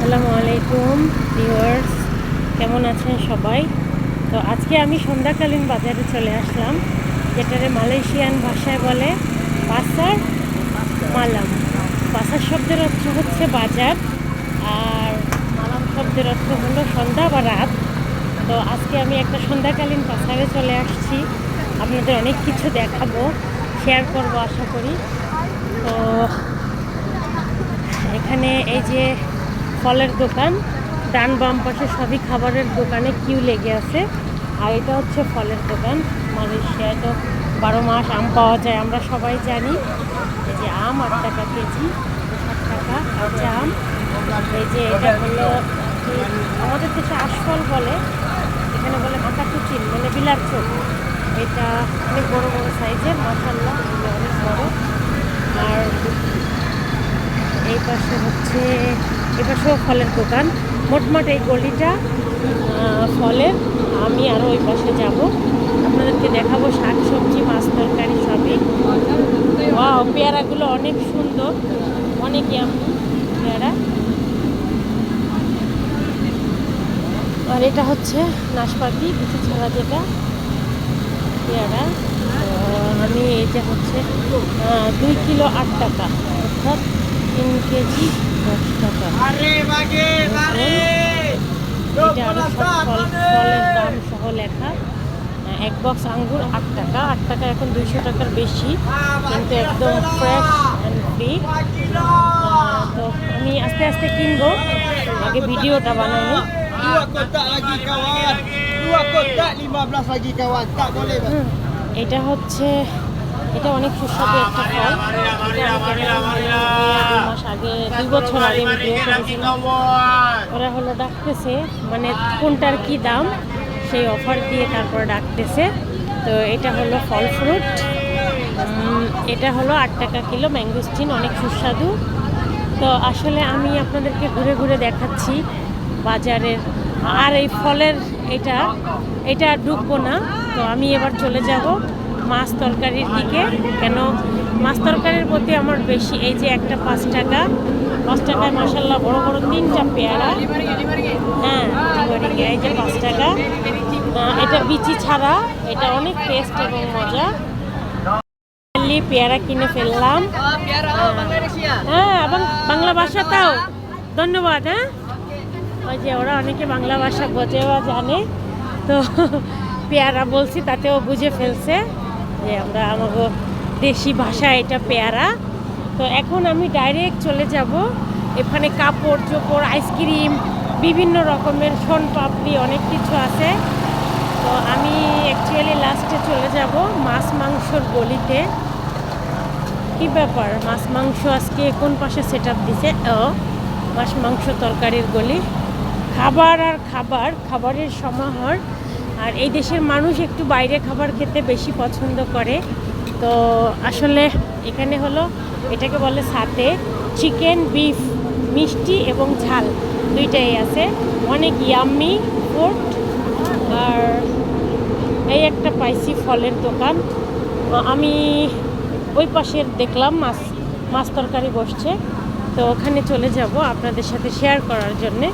আসসালামু আলাইকুম ভিউয়ার্স কেমন আছেন সবাই? তো আজকে আমি সন্ধ্যাকালীন বাজারে চলে আসলাম, যেটারে মালয়েশিয়ান ভাষায় বলে পাসার মালাম। পাসার শব্দের অর্থ হচ্ছে বাজার, আর মালাম শব্দের অর্থ হলো সন্ধ্যা বা রাত। তো আজকে আমি একটা সন্ধ্যাকালীন পাসারে চলে আসছি। আপনাদের অনেক কিছু দেখাবো শেয়ার করব, আশা করি। তো এখানে এই যে ফলের দোকান। ডান বাম পাশে সবই খাবারের দোকানে কিউ লেগে আছে। আর এটা হচ্ছে ফলের দোকান। মালয়েশিয়ায় তো বারো মাস আম পাওয়া যায়, আমরা সবাই জানি। এই যে আম, আট টাকা কেজি ষাট টাকা কাঁচা আম। এই যে এটা হলো আমাদের দেশে আশফল বলে, এখানে বলে মাথাকুচিন মানে বিলার চোখ। এটা অনেক বড় বড় সাইজের মাসাল্লাহ অনেক বড়। আর এই পাশে হচ্ছে এই পাশেও ফলের দোকান। মোটমাট এই গলিটা ফলের আমি আরও ওই পাশে যাব। আপনাদেরকে দেখাবো শাক সবজি, মাছ তরকারি সবই। ওয়াও পেয়ারাগুলো অনেক সুন্দর। অনেক ইয়ামি পেয়ারা। আর এটা হচ্ছে নাশপাতি, কিছু ছাড়া যেটা। পেয়ারা। আমি এটা হচ্ছে দুই কিলো আট টাকা, অর্থাৎ তিন কেজি দশ টাকা. এটা আরও সব ফল ফলের দাম সহ লেখা। এক বক্স আঙ্গুর আট টাকা। আট টাকা এখন দুইশো টাকার বেশি কিন্তু একদম ফ্রেশ অ্যান্ড ফ্রি তো আমি আস্তে আস্তে কিনবো। আগে ভিডিওটা বানাবো Dua kotak lagi kawan. Dua kotak 15 lagi kawan. Tak boleh bang. হুম, এটা হচ্ছে এটা অনেক সুস্বাদু একটা ফল। মাস আগে, দুই বছর আগে ওরা হলো ডাকতেছে মানে কোনটার কি দাম, সেই অফার দিয়ে তারপর ডাকতেছে। তো এটা হলো ফল ফ্রুট। এটা হলো আট টাকা কিলো ম্যাঙ্গোস্টিন, অনেক সুস্বাদু। তো আসলে আমি আপনাদেরকে ঘুরে ঘুরে দেখাচ্ছি বাজারের। আর এই ফলের এটা এটা ঢুকবো না। তো আমি এবার চলে যাব। মাছ তরকারির দিকে, কেন মাছ তরকারির প্রতি আমার বেশি এই যে একটা পাঁচ টাকা, পাঁচ টাকায় মাসাল্লাহ বড় বড় তিনটা পেয়ারা। হ্যাঁ এই যে পাঁচ টাকা। এটা বিচি ছাড়া, এটা অনেক টেস্ট এবং মজা। পেয়ারা কিনে ফেললাম। হ্যাঁ এবং বাংলা ভাষা তাও। ধন্যবাদ হ্যাঁ। ওই যে ওরা অনেকে বাংলা ভাষা বোঝে বা জানে। তো পেয়ারা বলছি, তাতেও বুঝে ফেলছে। যে আমরা আমাকে দেশি ভাষা, এটা পেয়ারা। তো এখন আমি ডাইরেক্ট চলে যাব। এখানে কাপড় চোপড় আইসক্রিম বিভিন্ন রকমের সোন পাপড়ি, অনেক কিছু আছে। তো আমি অ্যাকচুয়ালি লাস্টে চলে যাব মাছ মাংসর গলিতে। কি ব্যাপার? মাছ মাংস আজকে কোন পাশে সেট আপ দিছে? ও, মাছ মাংস তরকারির গলি। খাবার আর খাবার, খাবারের সমাহার আর এই দেশের মানুষ একটু বাইরে খাবার খেতে বেশি পছন্দ করে। তো আসলে এখানে হলো, এটাকে বলে সাথে চিকেন, বিফ, মিষ্টি এবং ঝাল দুইটাই আছে। অনেক ইয়াম্মি ফুড আর এই একটা পাইছি ফলের দোকান। আমি ওই পাশের দেখলাম, মাছ মাছ তরকারি বসছে। তো ওখানে চলে যাব আপনাদের সাথে শেয়ার করার জন্যে।